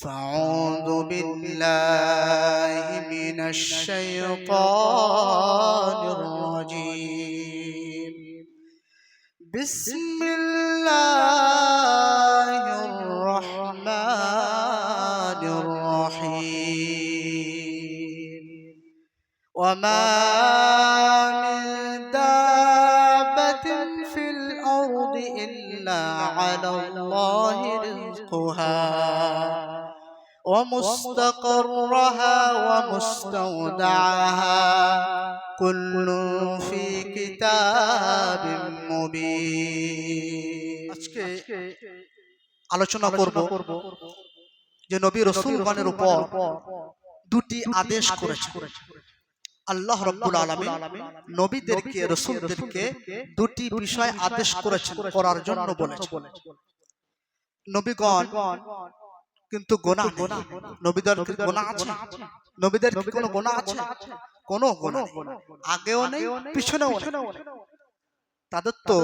فأعوذ بالله من الشيطان الرجيم. بسم الله الرحمن الرحيم. وما ومستقرها ومستودعها كل في كتاب مبين আজকে আলোচনা করব যে নবী রসুলগণের উপর দুটি আদেশ করেছে আল্লাহ রব্বুল আলামিন নবীদেরকে রসুলদেরকে দুটি বিষয় আদেশ করেছেন করার জন্য বলেছেন নবীগণ কিন্তু গোনা নেই। নবীদের কি গোনা আছে? নবীদের কি কোনো গোনা আছে? কোনো গোনা আগেও নেই পিছনেও নেই। তাদের তো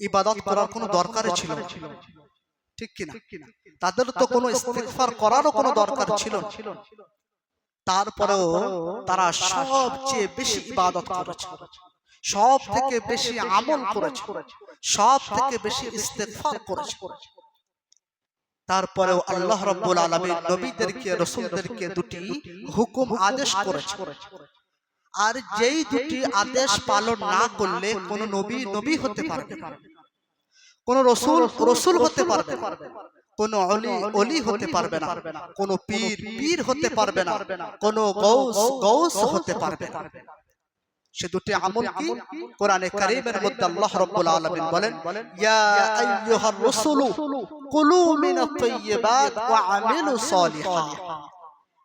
ইবাদত করার কোনো দরকার ছিল। ঠিক কিনা? তাদের তো কোনো ইস্তেগফার করারও কোনো দরকার ছিল। তারপরেও তারা সবচেয়ে বেশি ইবাদত করেছে। সব থেকে বেশি আমল করেছে। সব থেকে বেশি ইস্তেগফার করেছে। তারপরেও আল্লাহ রাব্বুল আলামিন নবীদেরকে রাসূলদেরকে দুটি হুকুম আদেশ করেছে। আর যেই দুটি আদেশ পালন না করলে কোন নবী নবী হতে পারবে কোন রসুল রসুল হতে পারবে কোন অলি অলি হতে পারবে না। কোন পীর পীর হতে পারবে না। কোন গৌস গৌস হতে পারবে না। সে দুটি আমল কি? কোরআনে কারীমের মধ্যে আল্লাহ রাব্বুল আলামিন বলেন ইয়া আইয়ুহার রাসূলু কুলু মিনাত তাইয়্যিবাত ওয়া আমিলু সালিহা।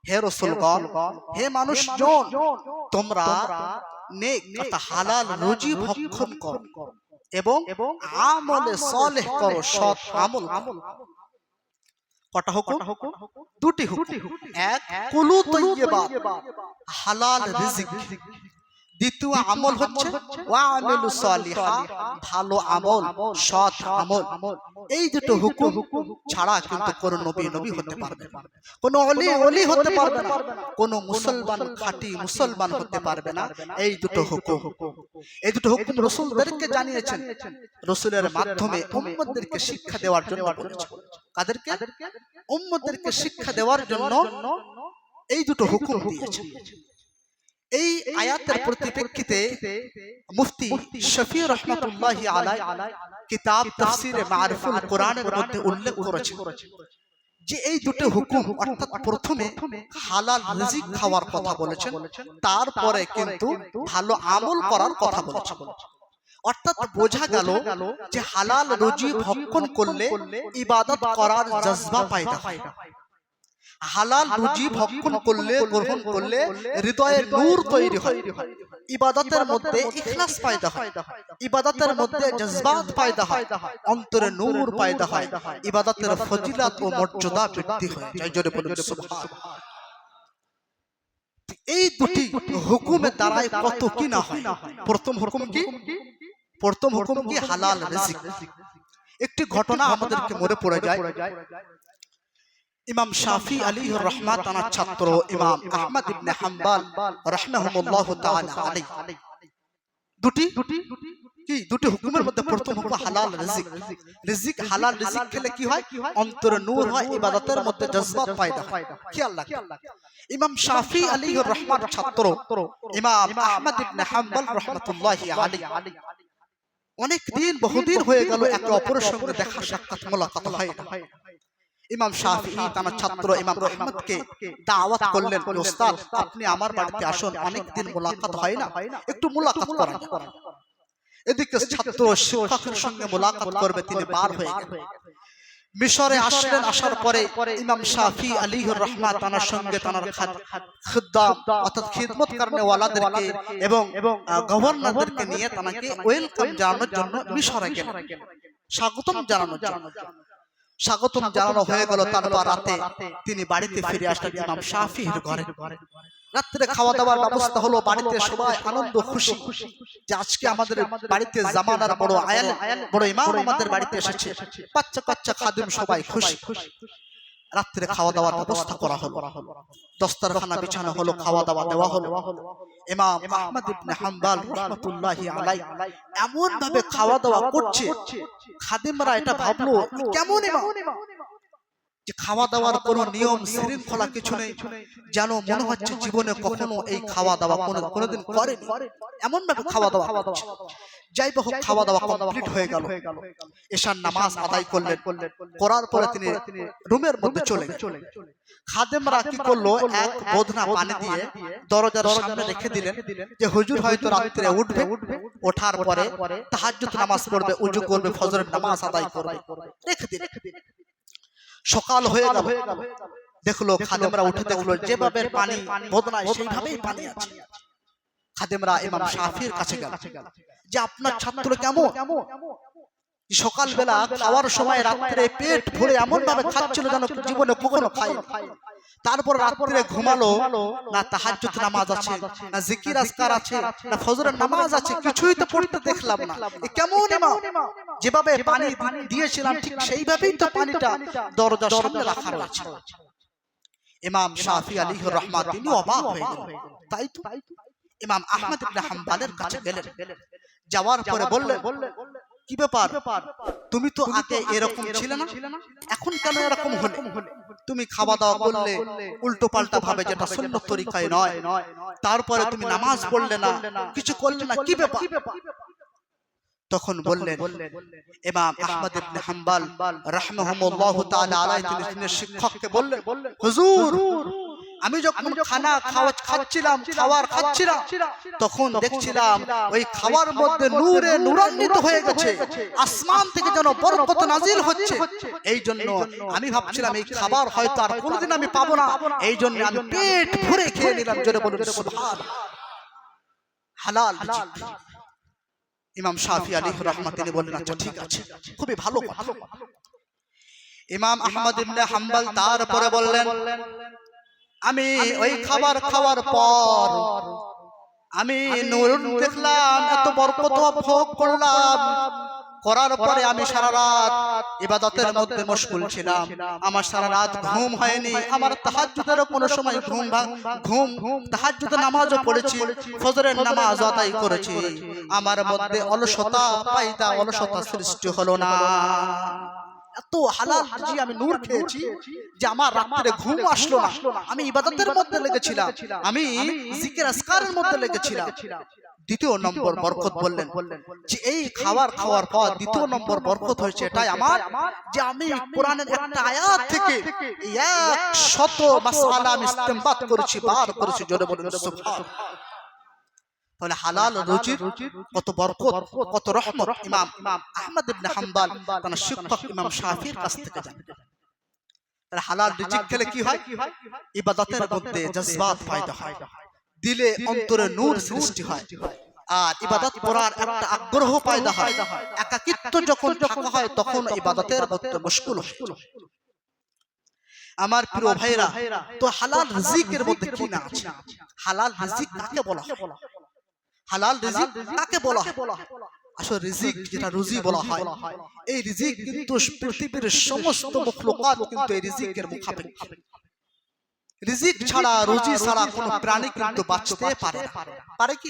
হে রাসূলগণ হে মানুষজন তোমরা নেক অর্থাৎ হালাল রুজি ভক্ষণ করো এবং আমলে সালেহ করো সৎ আমল কটা হুকুম? দুটি হুকুম। এক কুলু তাইয়্যিবাত হালাল রিজিক। দ্বিতীয় আমল হচ্ছে ভালো আমল সৎ আমল। এই দুটো হুকুম ছাড়া কিন্তু কোন নবী নবী হতে পারবে না। কোন অলি অলি হতে পারবে না। কোন মুসলমান খাঁটি মুসলমান হতে পারবে না। এই দুটো হুকুম। এই দুটো হুকুম রসুলদেরকে জানিয়েছেন। রসুলের মাধ্যমে উম্মতদেরকে শিক্ষা দেওয়ার জন্য কাদেরকে? উম্মতদেরকে শিক্ষা দেওয়ার জন্য এই দুটো হুকুম দিয়েছেন এই আয়াতের পরিপ্রেক্ষিতে মুফতি শফি রহমাতুল্লাহ আলাই কিতাব তাফসিরে মারফুল কোরআনের মধ্যে উল্লেখ করেছেন যে এই দুটো হুকুম অর্থাৎ প্রথমে হালাল রিজিক খাওয়ার কথা বলেছেন তারপরে কিন্তু ভালো আমল করার কথা বলেছেন। অর্থাৎ বোঝা গেল যে হালাল রুজি ভক্ষণ করলে ইবাদত করার জজবা পায়দা হয় হালাল রুজি ভক্ষণ করলে গ্রহণ করলে হৃদয়ে নূর তৈরি হয়। ইবাদতের মধ্যে ইখলাস পয়দা হয়। ইবাদতের মধ্যে জজবাত পয়দা হয়। অন্তরে নূর পয়দা হয়। ইবাদতের ফজিলত ও মর্যাদা বৃদ্ধি হয়। জয় জোরে বলুন সুবহান। এই দুটি হুকুমের দ্বারাই কত কি না হয়? প্রথম হুকুম কি? প্রথম হুকুম কি হালাল রিজিক। একটি ঘটনা আমাদেরকে মনে পড়ে যায়। ইমাম শাফি আলী রহমান তানার ছাত্র ইমাম আহমদ ইবনে হাম্বাল রাহমাহুল্লাহ তাআলা আলাইহি। দুটি? দুটি? কি? দুটি হুকুমের মধ্যে প্রথম হুকুম হালাল রিজিক। রিজিক। হালাল রিজিক খেলে কি হয়? অন্তরে নূর হয় ইবাদতের মধ্যে জজবা পয়দা হয়। খেয়াল রাখেন। ইমাম শাফি আলী রহমান ছাত্র। ইমাম আহমদ ইবনে হাম্বাল রাহমাতুল্লাহি আলাইহি। অনেক দিন বহুদিন হয়ে গেল একে অপরের সঙ্গে দেখা সাক্ষাৎ মোলাকাত হয় না। ইমাম শাফি তার ছাত্র ইমাম রহমতকে দাওয়াত করলেন ওস্তাদ। আপনি আমার বাড়িতে আসুন অনেক দিন মোলাকাত হয় না। একটু মোলাকাত করা যাক। এদিকে ছাত্র শিক্ষকের সঙ্গে মোলাকাত করবে তিনি বার হয়ে গেলেন। মিশরে আসলেন আসার পরে ইমাম শাফি আলী রহমান তানার সঙ্গে তানার খুদ্দাম অর্থাৎ খিদমত করনে ওয়ালাদেরকে এবং গভর্নরদেরকে নিয়ে তানাকে ওয়েলকাম জানানোর জন্য মিশরে গেলেন। স্বাগতম জানানোর জন্য স্বাগতম জানানো হয়ে গেল তারপর রাতে। তিনি বাড়িতে ফিরে আসলেন ইমাম শাফির ঘরে। রাত্রে খাওয়া দাওয়ার ব্যবস্থা হলো বাড়িতে সবাই আনন্দ খুশি। যে আজকে আমাদের বাড়িতে জামানার বড় আয়াল বড় ইমাম আমাদের বাড়িতে এসেছে। বাচ্চা কাচ্চা খাদিম সবাই খুশি। রাত্রে খাওয়া দাওয়ার ব্যবস্থা করা হলো। দস্তারখানা বিছানো হলো, খাওয়া দাওয়া দেওয়া হলো। ইমাম আহমদ ইবনে হাম্বল রাহমাতুল্লাহি আলাই এমন ভাবে খাওয়া দাওয়া করছে। খাদিমরা এটা ভাবলো, কেমন ইমাম? যে খাওয়া দাওয়ার কোনো নিয়ম, শৃঙ্খলা কিছু নেই। যেন মনে হচ্ছে জীবনে কখনো এই খাওয়া দাওয়া কোনো কোনোদিন করেনি। এমন ভাবে খাওয়া দাওয়া। যাই হোক খাওয়া দাওয়া কমপ্লিট হয়ে গেল। এশার নামাজ আদায় করলেন। করার পরে তিনি রুমের মধ্যে চলে গেলেন খাদেমরা কি করল এক বোধনা পানি দিয়ে দরজার সামনে রেখে দিলেন যে হুজুর হয়তো রাত্রে উঠবে ওঠার পরে তাহাজ্জুদ নামাজ পড়বে উজু করবে ফজরের নামাজ আদায় করবে। রেখে দিলেন। সকাল হয়ে গেল। দেখল খাদেমরা উঠে দেখল যেভাবে পানি বোধনায় সেইভাবেই পানি আছে। খাদেমরা ইমাম শাফির কাছে গেল। যে আপনার ছাত্র কেমন সকালবেলা খাওয়ার সময় রাত্রে পেট ভরে এমন ভাবে খাচ্ছিল যেন জীবনে কখনো খাই তারপর রাত্রে ঘুমালো না তাহাজ্জুদ নামাজ আছে না জিকির আজকার আছে না ফজরের নামাজ আছে কিছুই তো পড়তে দেখলাম না। কেমন ইমাম? যেভাবে পানি দিয়েছিলাম ঠিক সেইভাবেই তো পানিটা দরজার সামনে রাখা রয়েছে ইমাম শাফি আলী রহমান তিনি অবাক হয়ে গেলেন। তাই তো ইমাম আহমদ ইবনে হাম্বালের কাছে গেলেন। যাওয়ার পরে বললেন কি ব্যাপার? তুমি তো আগে এরকম ছিলে না? এখন কেন এরকম হলে? তুমি খাওয়া দাওয়া করলে উল্টো পাল্টা ভাবে যেটা সুন্দর তরিকায় নয়। তারপরে তুমি নামাজ পড়লে না। কিছু করলে না। কি ব্যাপার? তখন বললেন ইমাম আহমদ ইবনে হাম্বাল রাহমাহুল্লাহ তাআলা আলাইহি তিনি শিক্ষককে বললেন হুজুর আমি যখন খানা খাওয়া খাচ্ছিলাম খাবার খাচ্ছিলাম তখন দেখছিলাম ওই খাওয়ার মধ্যে নূরে নূরান্বিত হয়ে গেছে আসমান থেকে যেন বরকত নাজিল হচ্ছে এই জন্য আমি ভাবছিলাম এই খাবার হয়তো আর কোনোদিন আমি পাবো না এই জন্য আমি পেট ভরে খেয়ে নিলাম জোরে বলুন সুবহান। হালাল। ইমাম শাফি আলী রহমান তিনি বললেন আচ্ছা ঠিক আছে খুবই ভালো ভালো ইমাম আহমদ ইবনে হাম্বাল তারপরে বললেন আমি ওই খাবার খাওয়ার পর আমি নুরুন দেখলাম এত বরকত ভোগ করলাম। করার পরে আমি সারা রাত ইবাদতের মধ্যে মশগুল ছিলাম। আমার সারা রাত ঘুম হয়নি। আমার তাহাজ্জুদের কোনো সময় ঘুম ভাঙ ঘুম তাহাজ্জুদের নামাজও পড়েছি। ফজরের নামাজ আদায় করেছি। আমার মধ্যে অলসতা পাইদা অলসতা সৃষ্টি হলো না। এত হালাল জি আমি নূর খেয়েছি যে আমার রাত্রে ঘুম আসলো না। আমি ইবাদতের মধ্যে লেগেছিলাম। আমি জিকির আসকারের মধ্যে লেগেছিলাম। দ্বিতীয় নম্বর বরকত বললেন যে এই খাবার খাওয়ার পর দ্বিতীয় নম্বর বরকত হয়েছে এটাই আমার যে আমি কোরআনের একটা আয়াত থেকে এক শত মাসআলা আমি ইস্তেমবাদ করেছি বার করেছি জোরে বলুন সুবহান। তাহলে হালাল রুজির কত বরকত কত রহমত ইমাম আহমদ ইবনে হাম্বল তার শিক্ষক ইমাম শাফির কাছ থেকে জানেন। তাহলে হালাল রিজিক খেলে কি হয়? ইবাদতের মধ্যে জজবাত পয়দা হয়। দিলে অন্তরে নূর সৃষ্টি হয়। আর ইবাদত করার একটা আগ্রহ পয়দা হয়। একাকিত্ব যখন থাকা হয় তখন ইবাদতের মধ্যে মুশকুল হয়। আমার প্রিয় ভাইরা তো হালাল রিজিকের মধ্যে কি না আছে? হালাল রিজিক কাকে বলা হয়? হালাল রিজিক কাকে বলা হয়? আসলে রিজিক যেটা রুজি বলা হয় এই রিজিক কিন্তু পৃথিবীর সমস্ত মখলুকাত কিন্তু এই রিজিকের মুখাপেক্ষি। রিজিক ছাড়া রুজি ছাড়া কোনো প্রাণী কিন্তু বাঁচতে পারে পারে কি?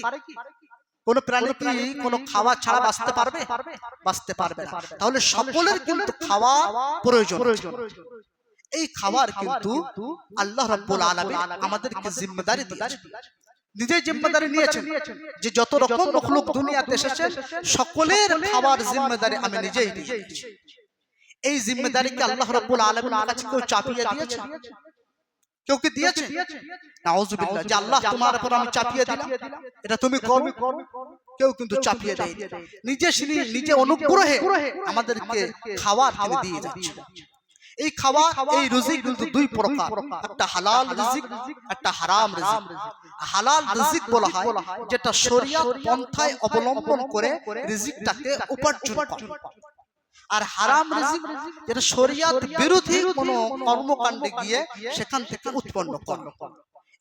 কোন প্রাণী কি কোনো খাওয়া ছাড়া বাঁচতে পারবে? বাঁচতে পারবে? না। তাহলে সকলের কিন্তু খাওয়া প্রয়োজন। এই খাবার কিন্তু আল্লাহ রাব্বুল আলামিন আমাদেরকে জিম্মেদারি দিয়েছেন। নিজেই জিম্মেদারি নিয়েছেন যে যত রকম মখলুক দুনিয়াতে এসেছেন সকলের খাবার জিম্মেদারি আমি নিজেই নিয়েছি। এই জিম্মেদারিকে আল্লাহ রাব্বুল আলামিনের কাছে কেউ চাপিয়ে দিয়েছে কেউ কি দিয়েছে? নাউজুবিল্লাহ। যে আল্লাহ তোমার উপর আমি চাপিয়ে দিলাম। এটা তুমি করো কেউ কিন্তু চাপিয়ে দেয় নিজে নিজে অনুগ্রহে আমাদেরকে দিয়ে যাচ্ছে। এই খাওয়া এই রুজি কিন্তু দুই প্রকার। একটা হালাল রিজিক একটা হারাম রিজিক। হালাল রিজিক বলা হয় যেটা শরীয়ত পন্থায় অবলম্বন করে রিজিকটাকে উপার্জন করে। আর হারাম রিজিক যেটা শরীয়ত বিরোধী কোন কর্মকাণ্ডে গিয়ে সেখান থেকে উৎপন্ন করে।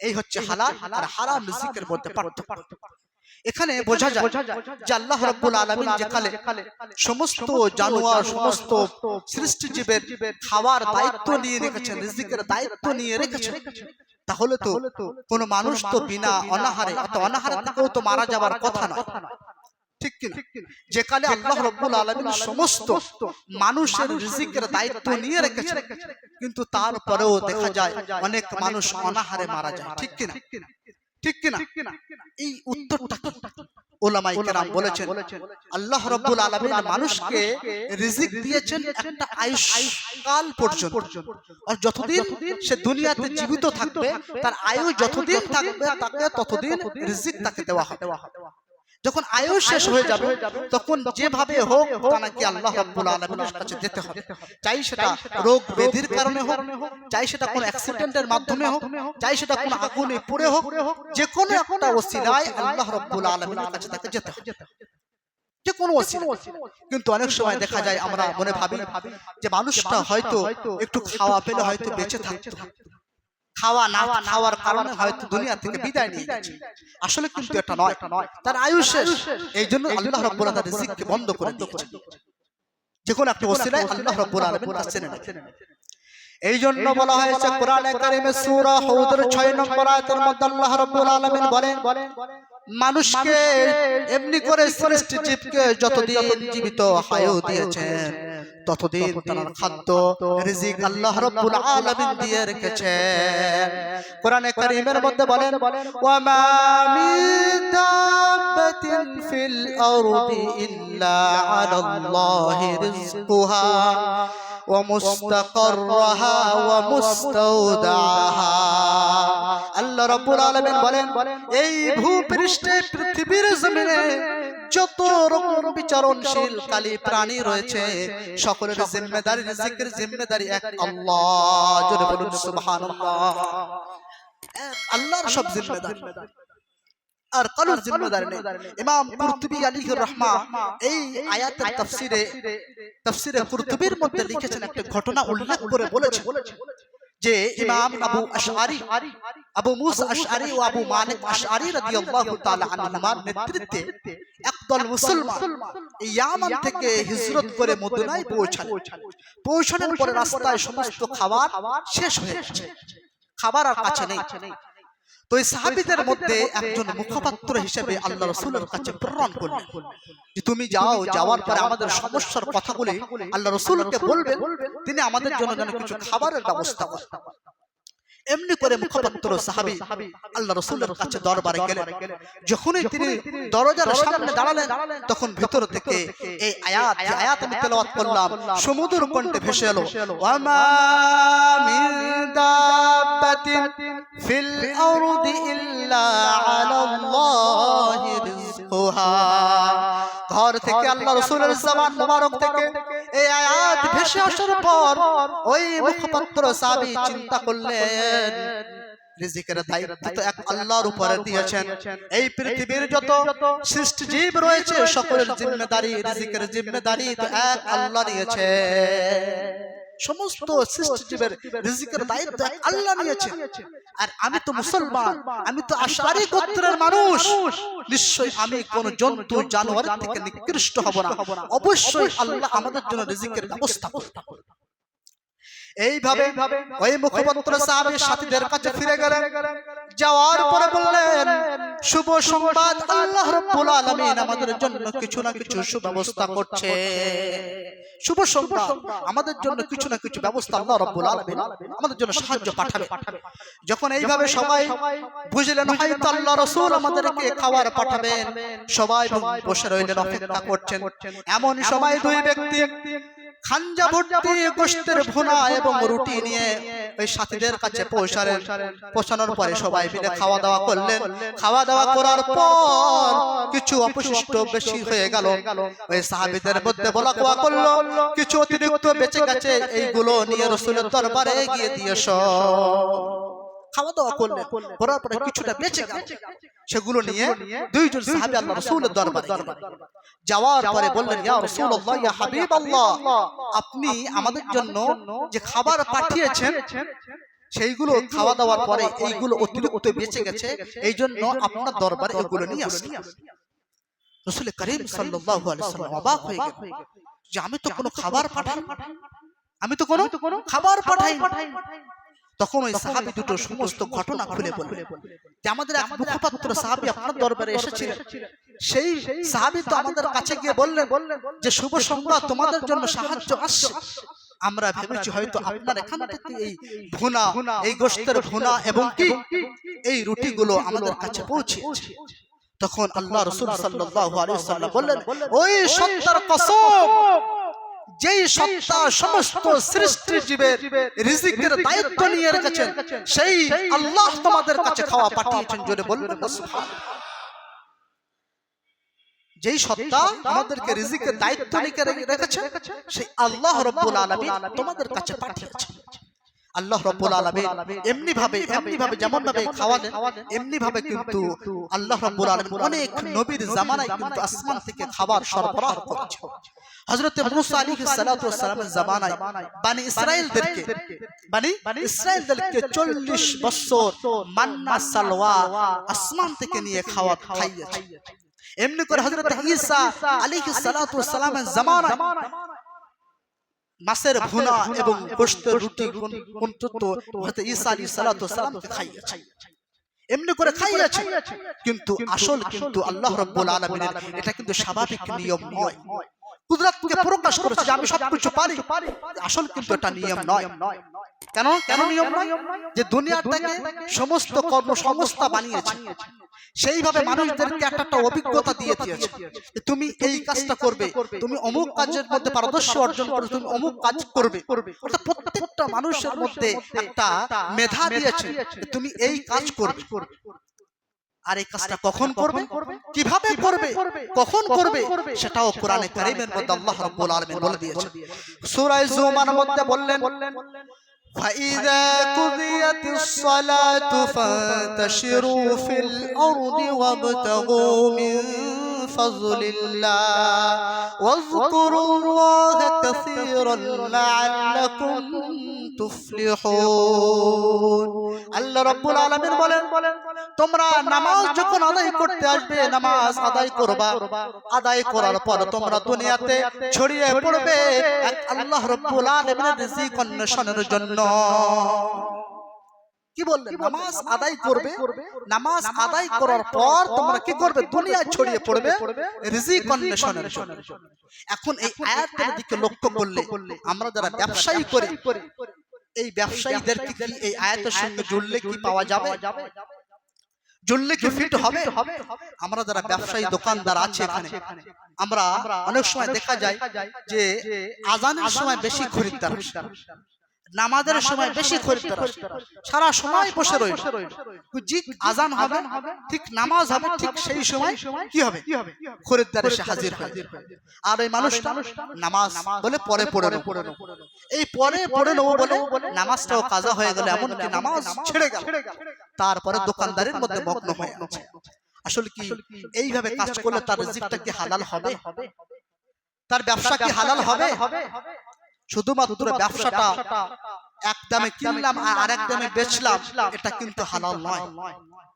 এই হচ্ছে হালাল আর হারাম রিজিকের মধ্যে পার্থক্য। এখানে বোঝা যায় যে আল্লাহ রাব্বুল আলামিন যেখানে সমস্ত জানোয়ার সমস্ত সৃষ্টি জীবের খাওয়ার দায়িত্ব নিয়ে রেখেছেন রিজিকের দায়িত্ব নিয়ে রেখেছেন। তাহলে তো কোন মানুষ তো বিনা অনাহারে অনাহারে থেকেও তো মারা যাবার কথা না ঠিক কিনা? আল্লাহ রব্বুল আলামিন সমস্ত মানুষের রিজিকের দায়িত্ব নিয়ে রেখেছেন কিন্তু তারপরেও দেখা যায় অনেক মানুষ অনাহারে মারা যায়। ঠিক কিনা? ঠিক কিনা? এই উত্তরটা ওলামাই কেরাম বলেছেন আল্লাহ রব্বুল আলামিন মানুষকে রিজিক দিয়েছেন একটা আয়ুষ্কাল পর্যন্ত। আর যতদিন সে দুনিয়াতে জীবিত থাকবে তার আয়ু যতদিন থাকবে তাকে ততদিন রিজিক তাকে দেওয়া হবে। যখন আয়ু শেষ হয়ে যাবে তখন যেভাবে হোক তা নাকি আল্লাহ রাব্বুল আলামিনের কাছে যেতে হবে। চাই সেটা রোগ ব্যাধির কারণে হোক চাই সেটা কোনো অ্যাক্সিডেন্টের মাধ্যমে হোক চাই সেটা কোনো আগুনে পড়ে হোক যে কোনো একটা ওসিলায় আল্লাহ রাব্বুল আলামিনের কাছে তাকে যেতে হবে। যে কোনো কিন্তু অনেক সময় দেখা যায় আমরা মনে ভাবি যে মানুষটা হয়তো একটু খাওয়া পেলে হয়তো বেঁচে থাকতো। খাওয়া না খাওয়ার কারণে হয়তো দুনিয়া থেকে বিদায় নিয়ে গেছে আসলে কিন্তু এটা নয়। তার আয়ু শেষ। এই জন্য আল্লাহ রব্বুল আলামিন রিজিককে বন্ধ করে দিয়েছে যে কোনো একটা ওসিলায় আল্লাহ রব্বুল আলামিন নেন। এই জন্য বলা হয়েছে কোরআনে কারিমে সূরা হুদের 6 নম্বর আয়াতের মধ্যে আল্লাহ রাব্বুল আলামিন বলেন। মানুষকে এমনি করে সৃষ্টি জীবকে যতদিন জীবিত হায়ু দিয়েছেন ততদিন তার খাদ্য রিজিক আল্লাহ রাব্বুল আলামিন দিয়ে রেখেছেন। কোরআনে কারীমের মধ্যে বলেন ওয়া মা মিন দাব্বাতিন ফিল আরদি ইল্লা আলাল্লাহি রিজকুহা ومستقرها ومستودعها আল্লাহ রাব্বুল আলামিন বলেন এই ভূপৃষ্ঠে পৃথিবীর জমিনে যত রকম বিচারণশীল কালি প্রাণী রয়েছে সকলের জিম্মেদারি রিজিকের জিম্মেদারি এক আল্লাহ জোরে বলুন সুবহানাল্লাহ এক আল্লাহর সব জিম্মেদারি আর কারোর জিম্মেদারি নেই। ইমাম কুরতুবী আলাইহির রাহমা এই আয়াতের তাফসিরে তাফসিরে কুরতুবীর মধ্যে লিখেছেন একটা ঘটনা উল্লেখ করে বলেছেন যে ইমাম আবু আশআরি আবু মুসা আশআরি ও আবু মালিক আশআরি রাদিয়াল্লাহু তাআলা আনহুমার নেতৃত্বে একদল মুসলমান ইয়ামান থেকে হিজরত করে মদিনায় পৌঁছাল। পৌঁছানোর পরে রাস্তায় সমস্ত খাবার শেষ হয়ে গেছে। খাবার আর কাছে নেই। তো এই সাহাবিদের মধ্যে একজন মুখপাত্র হিসেবে আল্লাহ রসুলের কাছে প্রেরণ করলেন। যে তুমি যাও যাওয়ার পরে আমাদের সমস্যার কথা বলে আল্লাহ রসুলকে বলবেন তিনি আমাদের জন্য যেন কিছু খাবারের ব্যবস্থা করেন। এমনি করে মুখপাত্র সাহাবি আল্লাহ রসুলের কাছে দরবারে গেলেন। যখনই তিনি দরজার সামনে দাঁড়ালেন তখন ভিতর থেকে এই আয়াত আয়াত আমি তেলাওয়াত করলাম। সমুদ্র কণ্ঠে ভেসে এলো। ওয়ামা মিন দাব্বাতিন ফিল আরদি ইল্লা আলাল্লাহি রিজকুহা। ঘর থেকে আল্লাহ রসুলের জবান মোবারক থেকে এই আয়াত ভেসে আসার পর ওই মুখপাত্র সাবি চিন্তা করলেন। রিজিকের দায়িত্ব তো এক আল্লাহর উপরে দিয়েছেন। এই পৃথিবীর যত সৃষ্টি জীব রয়েছে সকলের জিম্মেদারি রিজিকের জিম্মেদারি তো এক আল্লাহ নিয়েছে সমস্ত সৃষ্টিজীবের রিজিকের দায়িত্ব আল্লাহ নিয়েছে। আর আমি তো মুসলমান আমি তো আশারি গোত্রের মানুষ। নিশ্চয়ই আমি কোন জন্তু জানোয়ার থেকে নিকৃষ্ট হব না। অবশ্যই আল্লাহ আমাদের জন্য রিজিকের ব্যবস্থা করতে এইভাবে ওই মুখপাত্র সাহাবীর সাথীদের কাছে ফিরে গেলেন। যাওয়ার পরে বললেন শুভ সংবাদ আল্লাহ রাব্বুল আলামিন আমাদের জন্য কিছু না কিছু সুব্যবস্থা করছে। শুভ সংবাদ আমাদের জন্য কিছু না কিছু ব্যবস্থা আল্লাহ রাব্বুল আলামিন আমাদের জন্য সাহায্য পাঠাবে। যখন এইভাবে সবাই বুঝলেন হয়তো আল্লাহ রাসূল আমাদেরকে খাবার পাঠাবেন। সবাই বসে রইলেন অপেক্ষা করছেন। এমন সময় দুই ব্যক্তি খাঞ্জা ভর্তি গোষ্ঠের ভোনা এবং রুটি নিয়ে ওই সাথীদের কাছে পৌঁছালেন। পৌঁছানোর পরে সবাই মিলে খাওয়া দাওয়া করলেন। খাওয়া দাওয়া করার পর কিছু অপশিষ্ট বেশি হয়ে গেল। ওই সাহাবিদের মধ্যে বলা কোয়া করল কিছু অতিরিক্ত বেঁচে গেছে এইগুলো নিয়ে রসুলের দরবারে গিয়ে দিয়েছ। খাওয়া দাওয়া করলেন করার পরে কিছুটা বেঁচে গেল। সেগুলো নিয়ে দুইজন সাহাবী আল্লাহ রাসূলের দরবারে যাওয়ার পরে বললেন ইয়া রাসূলুল্লাহ ইয়া হাবিবাল্লাহ আপনি আমাদের জন্য যে খাবার পাঠিয়েছেন সেইগুলো খাওয়া দাওয়ার পরে এইগুলো অতিরিক্ত বেঁচে গেছে এই জন্য আপনার দরবারে এগুলো নিয়ে আসছি রসুল করিম সাল্লাল্লাহু আলাইহি সাল্লাম অবাক হয়ে গেল যে আমি তো কোনো খাবার পাঠাই আমি তো কোনো খাবার পাঠাই তখন ওই সাহাবি দুটো সমস্ত ঘটনা খুলে বলবে যে আমাদের এক মুখপাত্র সাহাবি আপনার দরবারে এসেছিলেন। সেই সাহাবি তো আমাদের কাছে গিয়ে বললেন যে শুভ সংবাদ তোমাদের জন্য সাহায্য আসছে। আমরা ভেবেছি হয়তো আপনার এখান থেকে এই ভুনা এই গোস্তের ভুনা এবং কি এই রুটিগুলো আমাদের কাছে পৌঁছেছে তখন আল্লাহ রসুল সাল্লাম বললেন ওই সত্তার কসম যেই সত্তা সমস্ত সৃষ্টি জীবের রিজিকের দায়িত্ব নিয়ে রেখেছেন সেই আল্লাহ তোমাদের কাছে খাওয়া পাঠিয়েছেন জোরে বলবেন যেই সত্তা আমাদেরকে রিজিকের দায়িত্ব নিয়ে রেখেছে সেই আল্লাহ রব্বুল আলামিন তোমাদের কাছে পাঠিয়েছে আল্লাহ রব্বুল আলামিন এমনি ভাবে এমনি ভাবে যেমন ভাবে খাওয়ালেন এমনি ভাবে কিন্তু আল্লাহ রব্বুল আলামিন অনেক নবীর জামানায় কিন্তু আসমান থেকে খাবার সরবরাহ করেছে। হযরত মুসা আলাইহিস সালাতু ওয়াস সালামের জামানায় বানি ইসরাইলদেরকে বানি ইসরাইলদেরকে 40 বছর মান্না সালওয়া আসমান থেকে নিয়ে খাওয়া খাইয়েছে। এমনি করে হযরত ঈসা আলাইহিস সালাতু ওয়াস সালামের জামানায় মাছের ভুনা এবং গোশতের রুটি অন্তত হযরত ঈসা আলাইহিস সালাতু ওয়াস সালামকে খাইয়েছে এমনি করে খাইয়েছে কিন্তু আসল কিন্তু আল্লাহ রাব্বুল আলামিনের এটা কিন্তু স্বাভাবিক নিয়ম নয়। কুদরতকে প্রকাশ করেছে যে আমি সবকিছু পারি। আসল কিন্তু এটা নিয়ম নয়। কেন? কেন নিয়ম নয়? যে দুনিয়াটাকে সমস্ত কর্ম সংস্থা বানিয়েছে। সেইভাবে মানুষদেরকে একটা একটা অভিজ্ঞতা দিয়ে দিয়েছে তুমি এই কাজটা করবে তুমি অমুক কাজের মধ্যে পারদর্শ অর্জন করে তুমি অমুক কাজ করবে। অর্থাৎ প্রত্যেকটা মানুষের মধ্যে একটা মেধা দিয়েছে তুমি এই কাজ করবে। আর এই কাজটা কখন করবে? কীভাবে করবে? কখন করবে? সেটাও কোরআনে কারীমের মধ্যে আল্লাহ রাব্বুল আলামিন বলে দিয়েছে। সূরা জুমার মধ্যে বললেন فإذا قضيت الصلاة فانتشروا في الأرض وابتغوا من فضل الله واذكروا الله كثيرا لعلكم تفلحون আল্লাহ রাব্বুল আলামিন বলেন তোমরা নামাজ যখন আদায় করতে আসবে নামাজ আদায় করবা। আদায় করার পর তোমরা দুনিয়াতে ছড়িয়ে পড়বে এক আল্লাহ রাব্বুল আলামিনের রিজিক অন্বেষণের জন্য। কি বললেন? নামাজ আদায় করবে। নামাজ আদায় করার পর তোমরা কি করবে? দুনিয়ায় ছড়িয়ে পড়বে। রিজিক অন্বেষণের জন্য। এখন এই আয়াতের দিকে লক্ষ্য করলে আমরা যারা ব্যবসায়ী করি এই ব্যবসায়ীদেরকে কি এই আয়াতের সঙ্গে জুড়লে কি পাওয়া যাবে? জুড়লে কি ফিট হবে? আমরা যারা ব্যবসায়ী দোকানদার আছে এখানে আমরা অনেক সময় দেখা যায় যে আজানের সময় বেশি খরিদ্দার। নামাজের সময় বেশি খরিদ্দার সারা সময় বসে রয়েছে ঠিক আজান হবে ঠিক নামাজ হবে ঠিক সেই সময় কি হবে? খরিদ্দার এসে হাজির হয়। আর এই মানুষটা নামাজ বলে পরে পড়ে নেব। এই পরে পড়ে নেব বলে নামাজটাও কাজা হয়ে গেল এমনকি নামাজ ছেড়ে গেল। তারপরে দোকানদারের মধ্যে মগ্ন হয়ে আছে আসলে কি? এইভাবে কাজ করলে তার রিজিকটা কি হালাল হবে? তার ব্যবসা কি হালাল হবে? শুধুমাত্র ব্যবসাটা এক দামে কিনলাম আর আরেক দামে বেচলাম এটা কিন্তু হালাল নয়।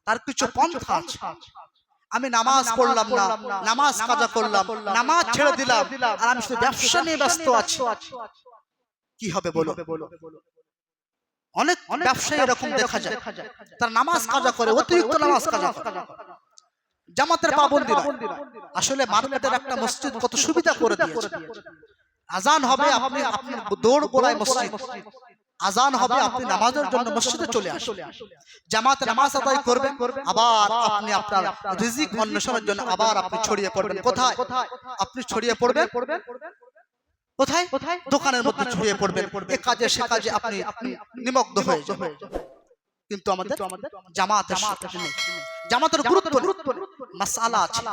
তার কিছু পন্থা আছে। আমি নামাজ পড়লাম না নামাজ কাজা করলাম নামাজ ছেড়ে দিলাম আর আমি শুধু ব্যবসা নিয়ে ব্যস্ত আছি। কি হবে বলো? অনেক অনেক ব্যবসায়ী এরকম দেখা যায়। তার নামাজ কাজা করে অতিরিক্ত নামাজ কাজা করে। জামাতের পাবন্দি। আসলে মার্কেটের একটা মসজিদ কত সুবিধা করে দিয়েছে। আজান হবে আপনি আপনার দৌড় গোড়ায় মসজিদ। আজান হবে আপনি নামাজের জন্য মসজিদে চলে আসুন। জামাত নামাজ আদায় করবেন আবার আপনি আপনার রিজিক অন্বেষণের জন্য আবার আপনি ছড়িয়ে পড়বেন। কোথায়? আপনি ছড়িয়ে পড়বেন? কোথায়? দোকানের মধ্যে ছড়িয়ে পড়বেন। এ কাজে সে কাজে আপনি আপনি নিমগ্ন হয়ে যাবেন। কিন্তু আমাদের জামাতের সাথে নেই। জামাতের গুরুত্ব মাসালা আছে।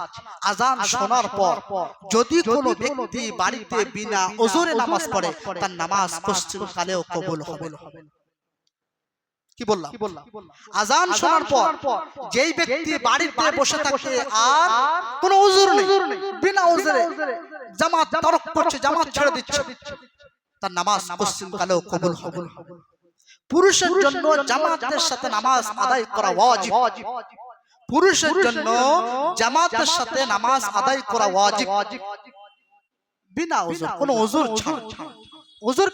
আজান শোনার পর যদি কোনো ব্যক্তি বাড়িতে বিনা ওজোরে নামাজ পড়ে তার নামাজ পশ্চিম কালেও কবুল হবে। কি বললাম? আজান শোনার পর যেই ব্যক্তি বাড়িতে বসে থাকে আর কোনো ওজোর নেই বিনা ওজোরে জামাত তরক করছে জামাত ছেড়ে দিচ্ছে। তার নামাজ পশ্চিম কালেও কবুল হবে। পুরুষের জন্য জামাতের সাথে নামাজ আদায় করা ওয়াজিব। পুরুষের জন্য জামাতের সাথে নামাজ আদায় করা ওয়াজিব। বিনা ওজুর কোনো ওজুর ছাড়া।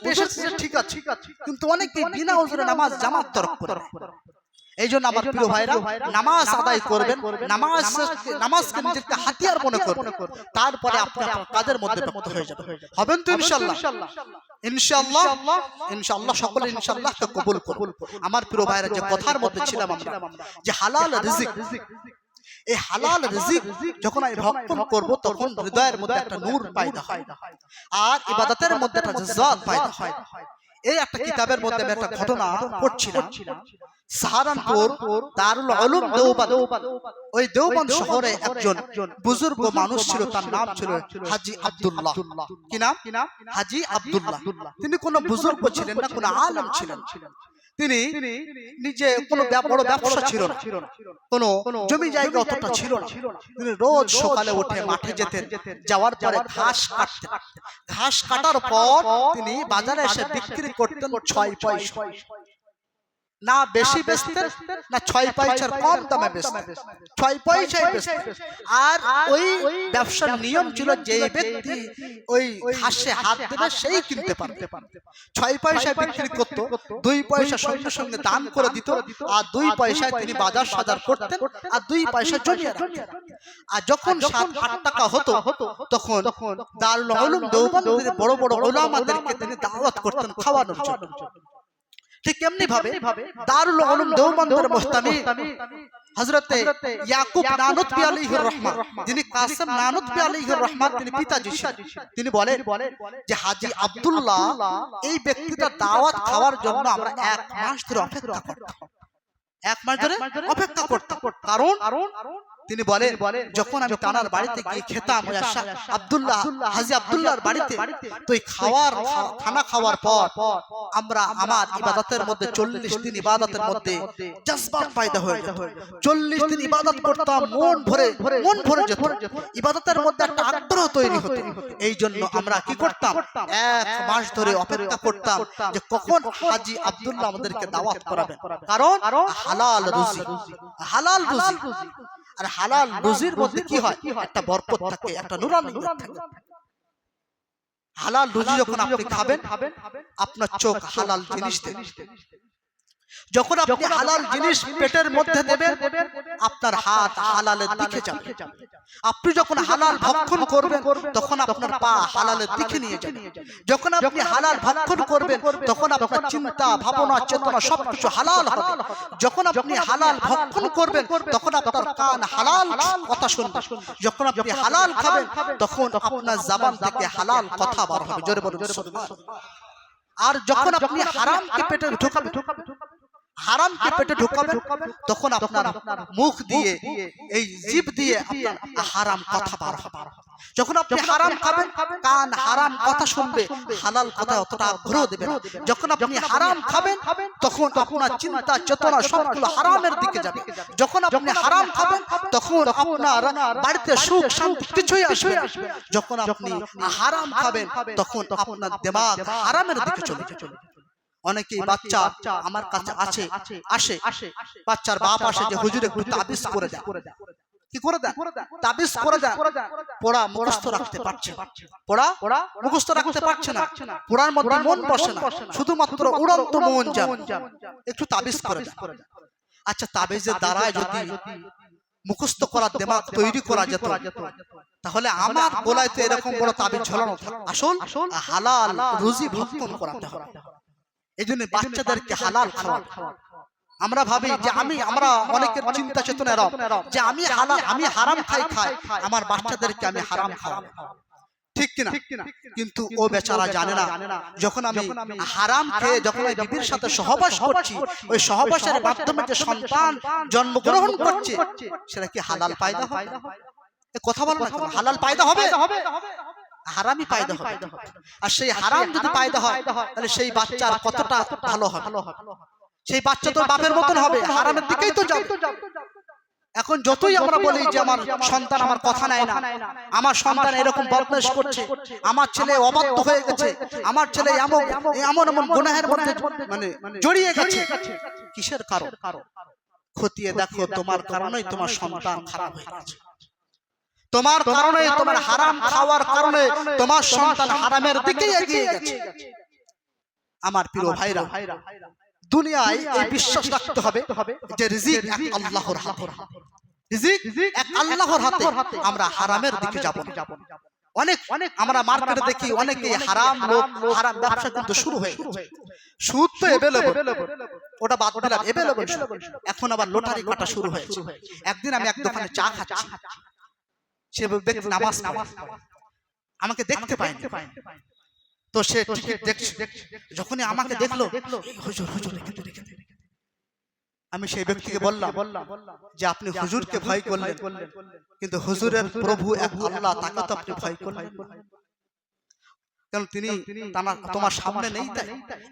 পেশার পেশা ঠিক আছে। কিন্তু অনেকে বিনা ওজুরে নামাজ জামাত তরফ করে এই জন্য আমার প্রিয় ভাইরা নামাজ আদায় করবেন নামাজ নামাজকে নিজেকে হাতিয়ার মনে করবেন। তারপরে আপনি কাজের মধ্যে ব্যক্ত হয়ে যাবেন। হবেন তো ইনশাল্লাহ? ইনশাআল্লাহ ইনশাআল্লাহ সকলে ইনশাআল্লাহ কবুল করুন। আমার প্রিয় ভাইরা যে কথার মধ্যে ছিলাম আমরা যে হালাল রিজিক এই হালাল রিজিক যখন আমি ভক্ষণ করব তখন হৃদয়ের মধ্যে একটা নূর পয়দা হয় আর ইবাদতের মধ্যে একটা জাজ্জাত পয়দা হয় এই একটা কিতাবের মধ্যে একটা ঘটনা পড়ছিলাম। সাহারানপুর দারুল আলম ওই দেওবান শহরে একজন বুজুর্গ মানুষ ছিল তার নাম ছিল হাজি আব্দুল্লাহ। কি নাম? হাজি আব্দুল্লাহ। তিনি কোন বুজুর্গ ছিলেন না কোনো আলম ছিলেন। তিনি নিজে কোনো বড় ব্যবসা ছিল না। কোনো জমি জায়গা অতটা ছিল না। তিনি রোজ সকালে উঠে মাঠে যেতেন। যাওয়ার পরে ঘাস কাটতেন। ঘাস কাটার পর তিনি বাজারে এসে বিক্রি করতেন ছয় পয়সা। না বেশি বেচতেন না ছয় পয়সার কম দামে বেচতেন। ছয় পয়সায় বেচতেন। আর ওই ব্যবসার নিয়ম ছিল যে ব্যক্তি ওই ঘাসে হাত দেবে সেই কিনতে পারবে। ছয় পয়সায় বিক্রি করত দুই পয়সা সঙ্গে সঙ্গে দান করে দিত আর দুই পয়সায় তিনি বাজার সাজার করতেন আর দুই পয়সা জমিয়ে রাখতেন। আর যখন সাত আট টাকা হতো তখন দারুল উলুম দেওবন্দের বড় বড় ওলামাদেরকে তিনি দাওয়াত করতেন খাওয়ানোর জন্য। ঠিক এমনি ভাবে? দারুল উলুম দেওবন্দের মুস্তামি হযরতে ইয়াকুব নানুতবি আলাইহির রহমান যিনি কাসেম নানুতবি আলাইহির রহমান তিনি পিতাজি ছিলেন। তিনি বলেন যে হাজী আব্দুল্লাহ এই ব্যক্তিটা দাওয়াত খাওয়ার জন্য আমরা এক মাস ধরে অপেক্ষা করতাম। এক মাস ধরে অপেক্ষা করতাম। কারণ তিনি বলেন যখন আমি তানার বাড়িতে গিয়ে খেতাম আব্দুল্লাহ হাজি আব্দুল্লাহর বাড়িতে তো এই খাওয়ার খানা খাওয়ার পর আমরা আমার ইবাদতের মধ্যে চল্লিশ দিন ইবাদতের মধ্যে জজবাত পয়দা হয়ে যেত। চল্লিশ দিন ইবাদত করতাম মন ভরে মন ভরে যেত। ইবাদতের মধ্যে একটা আগ্রহ তৈরি হতো। এই জন্য আমরা কি করতাম? এক মাস ধরে অপেক্ষা করতাম যে কখন হাজি আব্দুল্লাহ আমাদেরকে দাওয়াত করাবেন। কারণ হালাল রুজি হালাল রুজি আর হালাল রুজির মধ্যে কি হয়? একটা বরকত থাকে একটা নুরানি থাকে। হালাল রুজি যখন আপনি খাবেন আপনার চোখ হালাল জিনিস দেবে। যখন আপনি হালাল জিনিস পেটের মধ্যে দেবেন আপনার হাত হালালের দিকে যাবে আপনি যখন হালাল ভক্ষণ করবেন তখন আপনার পা হালালের দিকে নিয়ে যাবে। যখন আপনি হালাল ভক্ষণ করবেন তখন আপনার চিন্তা ভাবনা চেতনা সবকিছু হালাল হবে। যখন আপনি হালাল ভক্ষণ করবেন তখন আপনার কান হালাল কথা শুনবে। যখন আপনি হালাল খাবেন তখন আপনার জবান থেকে হালাল কথা বার হবে। জোরে বলুন। আর যখন আপনি হারামকে পেটে ঢোকাবেন হারামকে পেটে ঢোকাবেন তখন আপনার মুখ দিয়ে এই জিভ দিয়ে আপনার হারাম কথা বার হবে। যখন আপনি হারাম খাবেন কান হারাম কথা শুনবে হালাল কথা অতটা আগ্রহ দেবে। যখন আপনি হারাম খাবেন তখন আপনার চিন্তা চেতনা সবগুলো হারামের দিকে যাবে। যখন আপনি হারাম খাবেন তখন আপনার বাড়িতে সুখ শান্তি কিছুই আসবে যখন আপনি হারাম খাবেন তখন আপনার দেমাগ হারামের দিকে চলে যাবে। অনেকেই বাচ্চা আমার কাছে আছে আসে বাচ্চার বাপ আসে যে হুজুর একটু তাবিজ করে দেয় কি করে দেয় তাবিজ করে দেয় পড়া মুখস্থ রাখতে পারছে। পড়া মুখস্থ রাখতে পারছে না। পড়ার মধ্যে মন বসে না। শুধুমাত্র উড়ন্ত মন যান। একটু তাবিজ করে দেয় আচ্ছা তাবিজের দ্বারায় যদি মুখস্থ করার দেমাগ তৈরি করা যেত। তাহলে আমার গোলায় তো এরকম বড় তাবিজ ঝোলানো। আসল হালাল রুজি ভক্ষণ করাতে হবে। এই জন্য বাচ্চাদেরকে হালাল খাওয়া আমরা ভাবি যে আমি আমরা অনেকের চিন্তা চেতনা এরকম যে আমি হালাল আমি হারাম খাই খাই আমার বাচ্চাদেরকে আমি হারাম খাওয়াবো। ঠিক কিনা? কিন্তু ও বেচারা জানে না যখন আমি হারাম খেয়ে যখন ওই বিবির সাথে সহবাস করছি ওই সহবাসের মাধ্যমে যে সন্তান জন্মগ্রহণ করছে সেটা কি হালাল পায়দা হয় কথা বলো না হালাল পায়দা হবে। হারামই পায়দা হবে। আর সেই হারাম যদি পায়দা হয় তাহলে সেই বাচ্চার কতটা ভালো হবে? সেই বাচ্চা তো বাপের মতন হবে হারামের দিকেই তো যাবে এখন যতই আমরা বলি যে আমার সন্তান আমার কথা নেয় না আমার সন্তান এরকম বদমাশ করছে আমার ছেলে অবাধ্য হয়ে গেছে আমার ছেলে এমন এমন এমন গুনাহের মধ্যে মানে জড়িয়ে গেছে। কিসের কারণ? খতিয়ে দেখো তোমার কারণেই তোমার সন্তান খারাপ হয়ে গেছে। তোমার কারণে তোমার হারাম খাওয়ার কারণে তোমার সন্তান হারামের দিকে এগিয়ে গেছে। আমার প্রিয় ভাইরা দুনিয়ায় এই বিশ্বাস রাখতে হবে যে রিজিক এক আল্লাহর হাতে। রিজিক এক আল্লাহর হাতে। আমরা হারামের দিকে যাব না। অনেক অনেক আমরা মার্কেটে দেখি অনেকে হারাম লোক হারাম ব্যবসা কিন্তু শুরু হয়ে গেছে সুদ তো এভেলেবল ওটা বাদ দিলাম এভেলেবল এখন আবার লটারি কাটা শুরু হয়েছে। একদিন আমি এক দোকানে চা খাচ্ছি। সে ব্যক্তি নামাজ। আমাকে দেখতে পায়নি। তো সে যখনই আমাকে দেখল হুজুর হুজুর। আমি সেই ব্যক্তিকে বললাম যে আপনি হুজুরকে ভয় করলেন। কিন্তু হুজুরের প্রভু এক আল্লাহ তাকে তো আপনি ভয় করলেন। কারণ তিনি তোমার সামনে নেই তাই।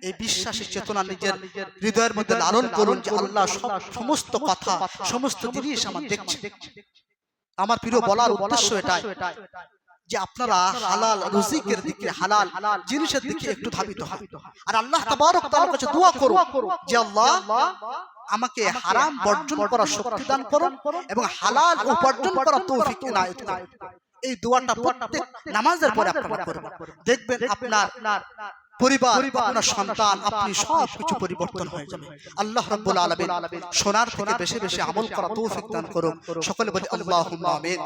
এই বিশ্বাসী চেতনা নিজের হৃদয়ের মধ্যে লালন করুন যে আল্লাহ সব সমস্ত কথা সমস্ত জিনিস আমার দেখছে। আমার প্রিয় বলার উদ্দেশ্য এটাই যে আপনারা হালাল রুজিকের দিকে হালাল জিনিসের দিকে একটু ধাবিত হয় আর আল্লাহ তাবারক তাআলার কাছে দোয়া করুন যে আল্লাহ আমাকে হারাম বর্জন করার শক্তি দান করুন এবং হালাল উপার্জন করার তৌফিক ইনায়েত করুন এই দোয়াটা প্রত্যেক নামাজের পরে আপনারা করবেন। দেখবেন আপনার পরিবার আপনার সন্তান আপনি সব কিছু পরিবর্তন হয়ে যাবে। আল্লাহ রাব্বুল আলামিন সোনার থেকে বেশি বেশি আমল করা তৌফিক দান করুন। সকলে বলি আল্লাহুম্মা আমিন।